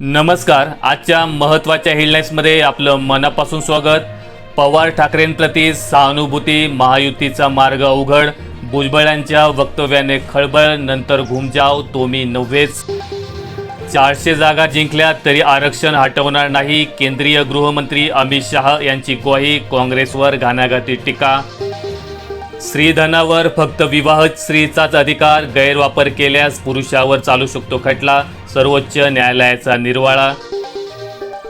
नमस्कार. आजच्या महत्त्वाच्या हेडलाईन्समध्ये आपलं मनापासून स्वागत. पवार ठाकरेंप्रती सहानुभूती महायुतीचा मार्ग अवघड भुजबळांच्या वक्तव्याने खळबळ नंतर घुमजाव तो मी नव्हेच. चारशे जागा जिंकल्या तरी आरक्षण हटवणार नाही केंद्रीय गृहमंत्री अमित शहा यांची ग्वाही काँग्रेसवर घाणाघाती टीका. स्त्रीधनावर फक्त विवाह स्त्रीचाच अधिकार गैरवापर केल्यास पुरुषावर चालू शकतो खटला सर्वोच्च न्यायालयाचा निर्वाळा.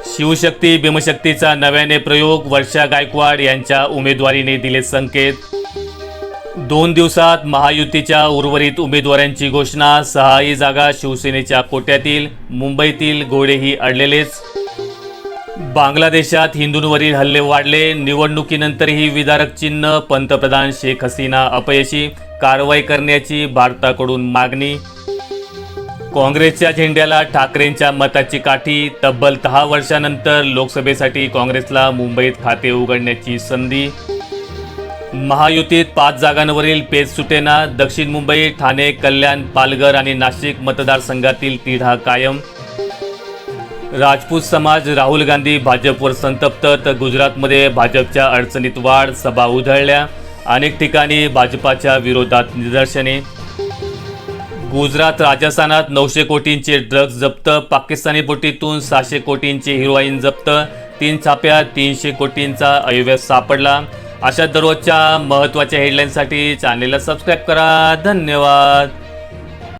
शिवशक्ती भीमशक्तीचा नव्याने प्रयोग वर्षा गायकवाड यांच्या उमेदवारीने दिले संकेत. दोन दिवसात महायुतीच्या उर्वरित उमेदवारांची घोषणा सहाही जागा शिवसेनेच्या कोट्यातील मुंबईतील घोडेही अडलेलेच. बांगलादेशात हिंदूंवरील हल्ले वाढले. निवडणुकीनंतरही विदारक चिन्ह पंतप्रधान शेख हसीना अपयशी कारवाई करण्याची भारताकडून मागणी. काँग्रेसच्या झेंड्याला ठाकरेंच्या मताची काठी. तब्बल दहा वर्षानंतर लोकसभेसाठी काँग्रेसला मुंबईत खाते उघडण्याची संधी. महायुतीत पाच जागांवरील पेच सुटेना दक्षिण मुंबई ठाणे कल्याण पालघर आणि नाशिक मतदारसंघातील तिढा कायम. राजपूत समाज राहुल गांधी भाजपवर संतप्त तर गुजरातमध्ये भाजपच्या अडचणीत वाढ सभा उधळल्या. अनेक ठिकाणी भाजपाच्या विरोधात निदर्शने. गुजरात राजस्थानात नऊशे कोटींचे ड्रग्ज जप्त पाकिस्तानी बोटीतून सहाशे कोटींचे हिरोईन जप्त तीन छाप्यात तीनशे कोटींचा अयव्यय सापडला. अशा दररोजच्या महत्त्वाच्या हेडलाईनसाठी चॅनेलला सबस्क्राईब करा. धन्यवाद.